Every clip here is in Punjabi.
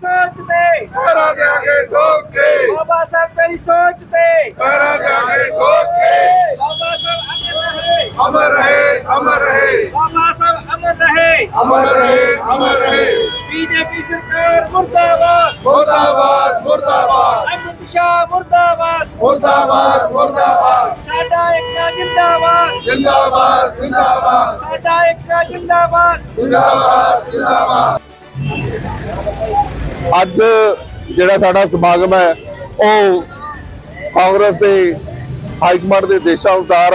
ਸੋਚ ਤੇ। ਪੈਰਾਂ ਦੇ ਆਗੇ ਠੋਕ ਕੇ। ਬਾਬਾ ਸਾਹਿਬ ਤੇਰੀ ਸੋਚ ਤੇ। ਪੈਰਾਂ ਦੇ ਆਗੇ ਠੋਕ ਕੇ। ਬਾਬਾ ਸਾਹਿਬ ਅਮਰ ਰਹੇ। ਅਮਰ ਰਹੇ ਅਮਰ ਰਹੇ। ਬਾਬਾ ਸਾਹਿਬ ਅਮਰ ਰਹੇ। ਅਮਰ ਰਹੇ ਅਮਰ ਰਹੇ। ਬੀਜੇਪੀ ਸਰਕਾਰ ਮੁਰਦਾਬਾਦ। ਮੁਰਦਾਬਾਦ ਮੁਰਦਾਬਾਦ। ਅਮਿਤ ਸ਼ਾਹ ਮੁਰਦਾਬਾਦ। ਮੁਰਦਾਬਾਦ ਮੁਰਦਾਬਾਦ। ਸਾਡਾ ਇੱਕ ਜਿੰਦਾਬਾਦ। ਜਿੰਦਾਬਾਦ ਜਿੰਦਾਬਾਦ। ਸਾਡਾ ਇੱਕ ਜਿੰਦਾਬਾਦ। ਜਿੰਦਾਬਾਦ ਜਿੰਦਾਬਾਦ। ਅੱਜ ਜਿਹੜਾ ਸਾਡਾ ਸਮਾਗਮ ਹੈ, ਉਹ ਕਾਂਗਰਸ ਦੇ ਹਾਈ ਕਮਾਂਡ ਦੇ ਦੇਸ਼ਾਂ ਉਤਾਰ,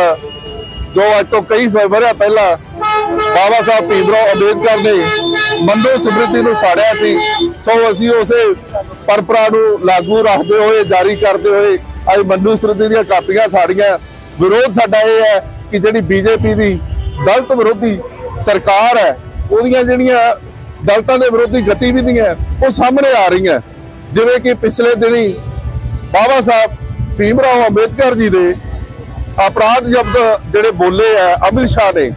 ਜੋ ਅੱਜ ਤੋਂ ਕਈ ਸੌ ਵਰ੍ਹਿਆਂ ਪਹਿਲਾਂ ਬਾਬਾ ਸਾਹਿਬ ਭੀਮਰਾਓ ਅੰਬੇਦਕਰ ਨੇ ਮੰਦੋ ਸਮ੍ਰਿਤੀ ਨੂੰ ਸਾੜਿਆ ਸੀ, ਸੋ ਅਸੀਂ ਉਸੇ ਪਰਪਰਾ ਨੂੰ ਲਾਗੂ ਰੱਖਦੇ ਹੋਏ, ਜਾਰੀ ਕਰਦੇ ਹੋਏ ਅੱਜ ਮੰਦੋ ਸਮ੍ਰਿਤੀ ਦੀਆਂ ਕਾਪੀਆਂ ਸਾੜੀਆਂ। ਵਿਰੋਧ ਸਾਡਾ ਇਹ ਹੈ ਕਿ ਜਿਹੜੀ ਬੀਜੇਪੀ ਦੀ ਦਲਿਤ ਵਿਰੋਧੀ ਸਰਕਾਰ ਹੈ, ਉਹਦੀਆਂ ਜਿਹੜੀਆਂ ਦਲਤਾਂ ਦੇ ਵਿਰੋਧੀ ਗਤੀਵਿਧੀਆਂ ਉਹ ਸਾਹਮਣੇ ਆ ਰਹੀਆਂ ਜਿਵੇਂ ਕਿ ਪਿਛਲੇ ਦਿਨੀ ਬਾਬਾ ਸਾਹਿਬ, ਭੀਮ ਰਾਓ ਅੰਬੇਦਕਰ ਜੀ ਦੇ ਅਪਰਾਧ ਸ਼ਬਦ ਜਿਹੜੇ ਬੋਲੇ ਆ ਅਮਿਤ ਸ਼ਾਹ ਨੇ,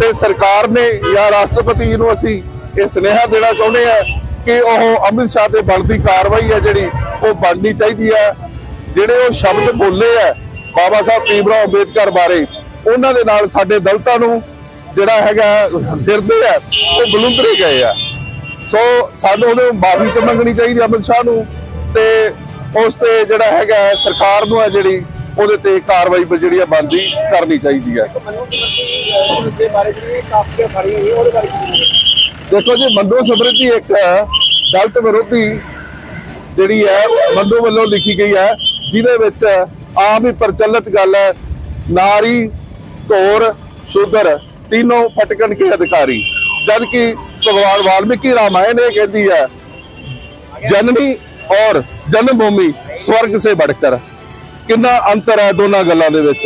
ਤੇ ਸਰਕਾਰ ਨੇ ਜਾਂ ਰਾਸ਼ਟਰਪਤੀ ਨੂੰ ਅਸੀਂ ਇਹ ਸੁਨੇਹਾ ਦੇਣਾ ਚਾਹੁੰਦੇ ਆ ਕਿ ਉਹ ਅਮਿਤ ਸ਼ਾਹ ਦੇ ਬਣਦੀ ਕਾਰਵਾਈ ਹੈ ਜਿਹੜੀ ਉਹ ਬਣਨੀ ਚਾਹੀਦੀ ਹੈ। ਜਿਹੜੇ ਉਹ ਸ਼ਬਦ ਬੋਲੇ ਆ ਬਾਬਾ ਸਾਹਿਬ, ਭੀਮ ਰਾਓ ਅੰਬੇਦਕਰ ਬਾਰੇ, ਉਹਨਾਂ ਦੇ ਨਾਲ ਸਾਡੇ ਦਲਤਾਂ ਨੂੰ ਜਿਹੜਾ ਹੈਗਾ ਹਿਰਦੇ ਆ ਉਹ ਬਲੁੰਦਰੇ ਗਏ ਆ ਸੋ ਸਾਨੂੰ ਉਹਨੂੰ ਮਾਫੀ ਤੇ ਮੰਗਣੀ ਚਾਹੀਦੀ ਅਮਿਤ ਸ਼ਾਹ ਨੂੰ ਤੇ ਉਸ ਤੇ ਜਿਹੜਾ ਹੈਗਾ ਸਰਕਾਰ ਨੂੰ ਹੈ ਜਿਹੜੀ, ਉਹਦੇ ਤੇ ਕਾਰਵਾਈ ਜਿਹੜੀ ਆ ਬੰਦੀ ਕਰਨੀ ਚਾਹੀਦੀ ਹੈ। ਦੇਖੋ ਜੀ ਮੰਡੋ ਸਮਰਤੀ ਇੱਕ ਗਲਤ ਵਿਰੋਧੀ ਜਿਹੜੀ ਹੈ ਮੰਡੋ ਵੱਲੋਂ ਲਿਖੀ ਗਈ ਹੈ, ਜਿਹਦੇ ਵਿੱਚ ਆਮ ਹੀ ਪ੍ਰਚਲਿਤ ਗੱਲ ਹੈ, ਨਾਰੀ ਧੋਰ ਸ਼ੂਦਰ ਤਿੰਨੋਂ ਫਟਕਣ ਕੇ ਅਧਿਕਾਰੀ। ਜਦ ਕਿ ਭਗਵਾਨ ਵਾਲਮੀਕੀ ਰਾਮਾਇਣ ਇਹ ਕਹਿੰਦੀ ਹੈ ਜਨਮੀ ਔਰ ਜਨਮ ਭੂਮੀ ਸਵਰਗ ਸੇ ਬੜਕਰ ਕਿੰਨਾ ਅੰਤਰ ਹੈ ਦੋਨਾਂ ਗੱਲਾਂ ਦੇ ਵਿੱਚ।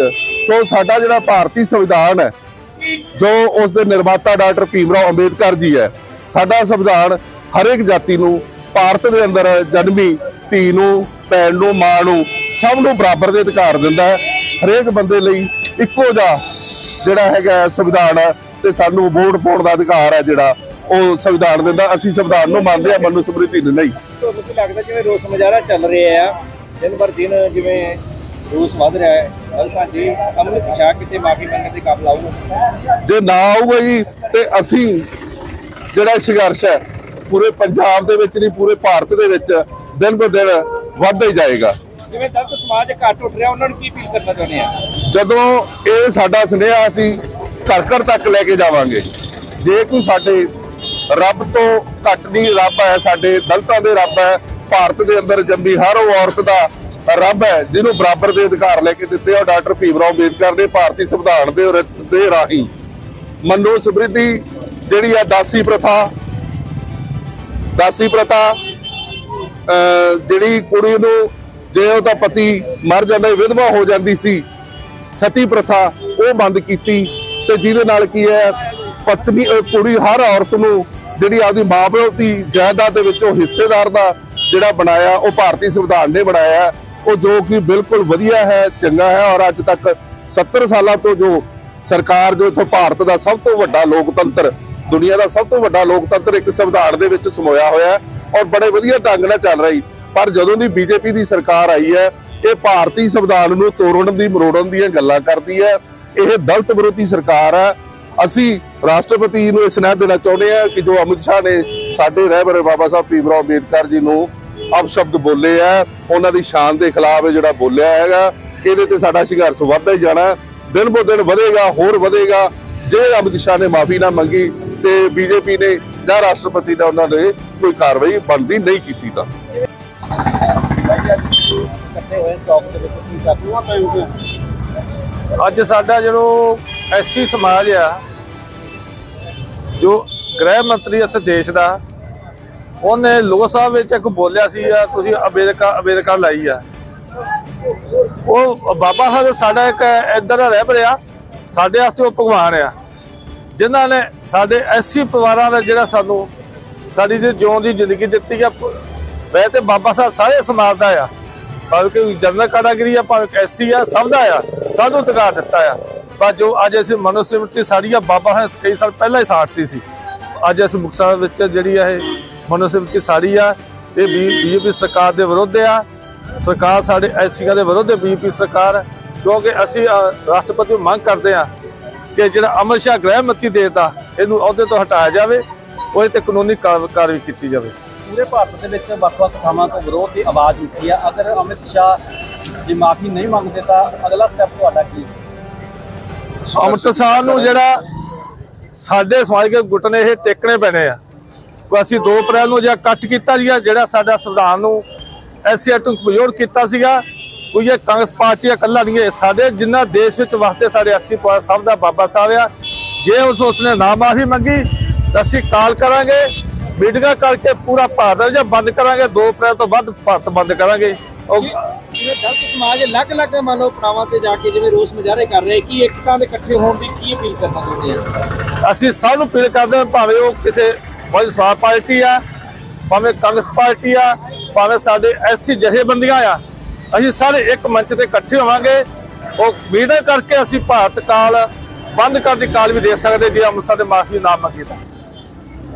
ਸੋ ਸਾਡਾ ਜਿਹੜਾ ਭਾਰਤੀ ਸੰਵਿਧਾਨ ਹੈ, ਜੋ ਉਸ ਦੇ ਨਿਰਮਾਤਾ ਡਾਕਟਰ ਭੀਮਰਾਓ ਅੰਬੇਦਕਰ ਜੀ ਹੈ, ਸਾਡਾ ਸੰਵਿਧਾਨ ਹਰੇਕ ਜਾਤੀ ਨੂੰ, ਭਾਰਤ ਦੇ ਅੰਦਰ ਜਨਮੀ ਧੀ ਨੂੰ, ਭੈਣ ਨੂੰ, ਮਾਂ ਨੂੰ ਸਭ ਨੂੰ ਬਰਾਬਰ ਦੇ ਅਧਿਕਾਰ ਦਿੰਦਾ ਹੈ। ਹਰੇਕ ਬੰਦੇ ਲਈ ਇੱਕੋ ਜਿਹਾ ਜਿਹੜਾ ਹੈਗਾ ਸੰਵਿਧਾਨ ਤੇ ਸਾਨੂੰ ਵੋਟ ਪਾਉਣ ਦਾ ਅਧਿਕਾਰ ਹੈ ਜਿਹੜਾ ਉਹ ਸੰਵਿਧਾਨ ਦਿੰਦਾ ਅਸੀਂ ਸੰਵਿਧਾਨ ਨੂੰ ਮੰਨਦੇ ਹਾਂ ਮਨੂ ਸਮ੍ਰਿਤੀ ਨੂੰ ਨਹੀਂ। ਤੁਹਾਨੂੰ ਕੀ ਲੱਗਦਾ ਜਿਵੇਂ ਰੋਸ ਮੁਜ਼ਾਹਰਾ ਚੱਲ ਰਿਹਾ ਆ ਦਿਨ ਬਰ ਦਿਨ ਜਿਵੇਂ ਰੋਸ ਵੱਧ ਰਿਹਾ ਹੈ ਹਲਕਾ ਜੀ ਅਮਰਿਤ ਸ਼ਾਹ ਕਿਤੇ ਮਾਫੀ ਮੰਗਣ ਦੇ ਕਾਬਲ ਆਊਗਾ? ਜੇ ਨਾ ਆਊਗਾ ਜੀ ਤੇ ਅਸੀਂ ਜਿਹੜਾ ਸੰਘਰਸ਼ ਹੈ ਪੂਰੇ ਪੰਜਾਬ ਦੇ ਵਿੱਚ ਨਹੀਂ ਪੂਰੇ ਭਾਰਤ ਦੇ ਵਿੱਚ ਦਿਨ ਬ ਦਿਨ ਵੱਧਦਾ ਹੀ ਜਾਏਗਾ। ਜਿਵੇਂ ਦਲਿਤ ਸਮਾਜ ਘੱਟ ਉੱਠ ਰਿਹਾ ਉਹਨਾਂ ਨੂੰ ਕੀ ਅਪੀਲ ਕਰਨਾ ਚਾਹੁੰਦੇ ਆ? ਜਦੋਂ ਇਹ ਸਾਡਾ ਸੁਨੇਹਾ ਅਸੀਂ ਘਰ ਘਰ ਤੱਕ ਲੈ ਕੇ ਜਾਵਾਂਗੇ ਜੇ ਕੋਈ ਸਾਡੇ ਰੱਬ ਤੋਂ ਘੱਟ ਨਹੀਂ ਰੱਬ ਹੈ, ਸਾਡੇ ਦਲਤਾਂ ਦੇ ਰੱਬ ਹੈ, ਭਾਰਤ ਦੇ ਅੰਦਰ ਜੰਮੀ ਹਰ ਉਹ ਔਰਤ ਦਾ ਰੱਬ ਹੈ, ਜਿਹਨੂੰ ਬਰਾਬਰ ਦੇ ਅਧਿਕਾਰ ਲੈ ਕੇ ਦਿੱਤੇ ਉਹ ਡਾਕਟਰ ਭੀਮਰਾਓ ਅੰਬੇਦਕਰ ਨੇ ਭਾਰਤੀ ਸੰਵਿਧਾਨ ਦੇ ਦੇ ਰਾਹੀਂ। ਮਨੋ ਸਮ੍ਰਿਤੀ ਜਿਹੜੀ ਹੈ ਦਾਸੀ ਪ੍ਰਥਾ ਦਾਸੀ ਪ੍ਰਥਾ, ਅਹ, ਜਿਹੜੀ ਕੁੜੀ ਨੂੰ ਜੇ ਉਹਦਾ ਪਤੀ ਮਰ ਜਾਂਦਾ ਵਿਧਵਾ ਹੋ ਜਾਂਦੀ ਸੀ, ਸਤੀ ਪ੍ਰਥਾ, ਉਹ ਬੰਦ ਕੀਤੀ। ਤੇ ਜਿਹਦੇ ਨਾਲ ਕੀ ਹੈ, ਪਤਨੀ ਕੁੜੀ ਹਰ ਔਰਤ ਨੂੰ ਜਿਹੜੀ ਆਪਦੀ ਮਾਂ-ਪਿਓ ਦੀ ਜਾਇਦਾਦ ਦੇ ਵਿੱਚ ਉਹ ਹਿੱਸੇਦਾਰ ਦਾ ਜਿਹੜਾ ਬਣਾਇਆ, ਉਹ ਭਾਰਤੀ ਸੰਵਿਧਾਨ ਨੇ ਬਣਾਇਆ, ਉਹ ਜੋ ਕਿ ਬਿਲਕੁਲ ਵਧੀਆ ਹੈ, ਚੰਗਾ ਹੈ ਔਰ ਅੱਜ ਤੱਕ 70 ਸਾਲਾਂ ਤੋਂ ਜੋ ਸਰਕਾਰ ਜੋ ਇੱਥੇ ਭਾਰਤ ਦਾ ਸਭ ਤੋਂ ਵੱਡਾ ਲੋਕਤੰਤਰ, ਦੁਨੀਆ ਦਾ ਸਭ ਤੋਂ ਵੱਡਾ ਲੋਕਤੰਤਰ ਇੱਕ ਸੰਵਿਧਾਨ ਦੇ ਵਿੱਚ ਸਮੋਇਆ ਹੋਇਆ ਔਰ ਬੜੇ ਵਧੀਆ ਢੰਗ ਨਾਲ ਚੱਲ ਰਹੀ। ਪਰ ਜਦੋਂ ਦੀ ਬੀਜੇਪੀ ਦੀ ਸਰਕਾਰ ਆਈ ਹੈ, ਇਹ ਭਾਰਤੀ ਸੰਵਿਧਾਨ ਨੂੰ ਤੋੜਨ ਦੀ, ਮਰੋੜਨ ਦੀਆਂ ਗੱਲਾਂ ਕਰਦੀ ਹੈ। ਇਹ ਦਲਿਤ ਵਿਰੋਧੀ ਸਰਕਾਰ ਹੈ। ਅਸੀਂ ਰਾਸ਼ਟਰਪਤੀ ਨੂੰ ਇਹ ਸੁਨੇਹਾ ਦੇਣਾ ਚਾਹੁੰਦੇ ਹਾਂ ਕਿ ਜੋ ਅਮਿਤ ਸ਼ਾਹ ਨੇ ਸਾਡੇ ਰਹਿਬਰ ਬਾਬਾ ਸਾਹਿਬ ਭੀਮਰਾਓ ਅੰਬੇਦਕਰ ਜੀ ਨੂੰ ਅਪਸ਼ਬਦ ਬੋਲੇ ਆ, ਉਹਨਾਂ ਦੀ ਸ਼ਾਨ ਦੇ ਖਿਲਾਫ ਜਿਹੜਾ ਬੋਲਿਆ ਹੈਗਾ, ਇਹਦੇ ਤੇ ਸਾਡਾ ਸੰਘਰਸ਼ ਵੱਧਦਾ ਹੀ ਜਾਣਾ ਦਿਨ ਬੋ ਦਿਨ ਵਧੇਗਾ, ਹੋਰ ਵਧੇਗਾ। ਜੇ ਅਮਿਤ ਸ਼ਾਹ ਨੇ ਮਾਫੀ ਨਾ ਮੰਗੀ ਤੇ ਬੀਜੇਪੀ ਨੇ ਜਾਂ ਰਾਸ਼ਟਰਪਤੀ ਨੇ ਉਹਨਾਂ ਨੇ ਕੋਈ ਕਾਰਵਾਈ ਬਣਦੀ ਨਹੀਂ ਕੀਤੀ ਤਾਂ। ਅੱਜ ਸਾਡਾ ਜਿਹੜਾ ਐਸਸੀ ਸਮਾਜ ਆ ਜੋ ਗ੍ਰਹਿ ਮੰਤਰੀ ਇਸ ਦੇਸ਼ ਦਾ, ਉਹਨੇ ਲੋਕ ਸਭਾ ਵਿੱਚ ਇੱਕ ਬੋਲਿਆ ਸੀ, ਆ ਤੁਸੀਂ ਅਮਰੀਕਾ ਅਮਰੀਕਾ ਲਾਈ ਆ। ਉਹ ਬਾਬਾ ਸਾਹਿਬ ਸਾਡਾ ਇੱਕ ਇਦਾਂ ਦਾ ਰਹਿ ਪੜਿਆ ਸਾਡੇ ਵਾਸਤੇ ਉਹ ਭਗਵਾਨ ਆ। ਜਿਨ੍ਹਾਂ ਨੇ ਸਾਡੇ ਐਸੀ ਪਰਿਵਾਰਾਂ ਦਾ ਜਿਹੜਾ ਸਾਨੂੰ, ਸਾਡੀ ਜੇ ਜਿਉਣ ਦੀ ਜ਼ਿੰਦਗੀ ਦਿੱਤੀ ਆ ਵੈਸੇ ਤੇ ਬਾਬਾ ਸਾਹਿਬ ਸਾਰੇ ਸਮਾਜ ਦਾ ਆ। ਭਾਵੇਂ ਕਿ ਜਨਰਲ ਕੈਟਾਗਰੀ ਆ, ਭਾਵੇਂ ਐਸੀ ਆ, ਸਭ ਦਾ ਆ, ਸਭ ਨੂੰ ਅਧਿਕਾਰ ਦਿੱਤਾ ਆ। ਪਰ ਜੋ ਅੱਜ ਅਸੀਂ ਮਨੁਸਿਮਰਤੀ ਸਾਡੀ ਆ ਬਾਬਾ ਹੈ, ਕਈ ਸਾਲ ਪਹਿਲਾਂ ਹੀ ਸਾੜਤੀ ਸੀ। ਅੱਜ ਅਸੀਂ ਮੁਕਤਸਰ ਵਿੱਚ ਜਿਹੜੀ ਆ ਇਹ ਮਨੁਸਿਮਰਤੀ ਸਾੜੀ ਆ, ਇਹ ਬੀਜੇਪੀ ਸਰਕਾਰ ਦੇ ਵਿਰੁੱਧ ਆ। ਸਰਕਾਰ ਸਾਡੇ ਐਸੀਆਂ ਦੇ ਵਿਰੁੱਧ ਹੈ ਬੀਜੇਪੀ ਸਰਕਾਰ, ਕਿਉਂਕਿ ਅਸੀਂ ਰਾਸ਼ਟਰਪਤੀ ਨੂੰ ਮੰਗ ਕਰਦੇ ਆ ਕਿ ਜਿਹੜਾ ਅਮਰ ਸ਼ਾਹ ਗ੍ਰਹਿ ਮੰਤਰੀ ਦੇਤਾ, ਇਹਨੂੰ ਅਹੁਦੇ ਤੋਂ ਹਟਾਇਆ ਜਾਵੇ, ਉਹਦੇ ਤੇ ਕਾਨੂੰਨੀ ਕਾਰਵਾਈ ਕੀਤੀ ਜਾਵੇ। ਪੂਰੇ ਭਾਰਤ ਦੇ ਵਿੱਚ ਵੱਖ-ਵੱਖ ਥਾਵਾਂ ਤੋਂ ਵਿਰੋਧ ਦੀ ਆਵਾਜ਼ ਉੱਠੀ ਆ। ਅਗਰ ਅਮਿਤ ਸ਼ਾਹ ਜੇ ਮਾਫੀ ਨਹੀਂ ਮੰਗਦੇ ਤਾਂ ਅਗਲਾ ਸਟੈਪ ਤੁਹਾਡਾ ਕੀ? ਅੰਮ੍ਰਿਤਸਰ ਨੂੰ ਜਿਹੜਾ ਸਾਡੇ ਸਮਾਜਿਕ ਗੁੱਟ ਨੇ ਇਹ ਟੇਕਣੇ ਪੈਣੇ ਆ। ਅਸੀਂ 2 ਅਪ੍ਰੈਲ ਨੂੰ ਜਿਹੜਾ ਕੱਟ ਕੀਤਾ ਸੀਗਾ, ਜਿਹੜਾ ਸਾਡਾ ਸੰਵਿਧਾਨ ਨੂੰ ਐਸਸੀਆਰ ਤੋਂ ਕਮਜ਼ੋਰ ਕੀਤਾ ਸੀਗਾ, ਕੋਈ ਇਹ ਕਾਂਗਰਸ ਪਾਰਟੀ ਇਕੱਲਾ ਨਹੀਂ ਹੈ। ਸਾਡੇ ਜਿੰਨਾ ਦੇਸ਼ ਵਿੱਚ ਵਸਦੇ ਸਾਡੇ 80 ਪੁਆ ਸਭ ਦਾ ਬਾਬਾ ਸਾਹਿਬ ਆ, ਜੇ ਉਸ ਉਸਨੇ ਨਾ ਮਾਫੀ ਮੰਗੀ ਤਾਂ ਅਸੀਂ ਕਾਲ ਕਰਾਂਗੇ, ਮੀਟਿੰਗਾਂ ਕਰਕੇ ਪੂਰਾ ਭਾਰਤ ਜਾਂ ਬੰਦ ਕਰਾਂਗੇ 2 ਅਪ੍ਰੈਲ ਤੋਂ ਬਾਅਦ ਭਾਰਤ ਬੰਦ ਕਰਾਂਗੇ। ਜਿਵੇਂ ਦਲਤ ਸਮਾਜ ਅਲੱਗ-ਅਲੱਗ ਮੰਨ ਲਓ ਪੜਾਵਾਂ ਤੇ ਜਾ ਕੇ ਜਿਵੇਂ ਰੋਸ ਮੁਜ਼ਾਹਰੇ ਕਰ ਰਹੇ ਕੀ ਏਕਤਾ ਦੇ ਇਕੱਠੇ ਹੋਣ ਦੀ ਕੀ ਅਪੀਲ ਕਰਨਾ ਚਾਹੁੰਦੇ ਆ? ਅਸੀਂ ਸਭ ਨੂੰ ਅਪੀਲ ਕਰਦੇ ਹਾਂ ਭਾਵੇਂ ਉਹ ਕਿਸੇ ਬਹੁ ਸਵਾਰ ਪਾਰਟੀ ਆ ਭਾਵੇਂ ਕਾਂਗਰਸ ਪਾਰਟੀ ਆ ਭਾਵੇਂ ਸਾਡੇ ਐਸਸੀ ਜਥੇਬੰਦੀਆਂ ਆ ਅਸੀਂ ਸਾਰੇ ਇੱਕ ਮੰਚ ਤੇ ਇਕੱਠੇ ਹੋਵਾਂਗੇ। ਉਹ ਮੀਟਿੰਗ ਕਰਕੇ ਅਸੀਂ ਭਾਰਤ ਕਾਲ ਬੰਦ ਕਰਨ ਦੀ ਕਾਲ ਵੀ ਦੇ ਸਕਦੇ ਜੇ ਅੰਮ੍ਰਿਤਸਰ ਦੇ ਮਾਫੀ ਨਾ ਮੰਗੀ ਤਾਂ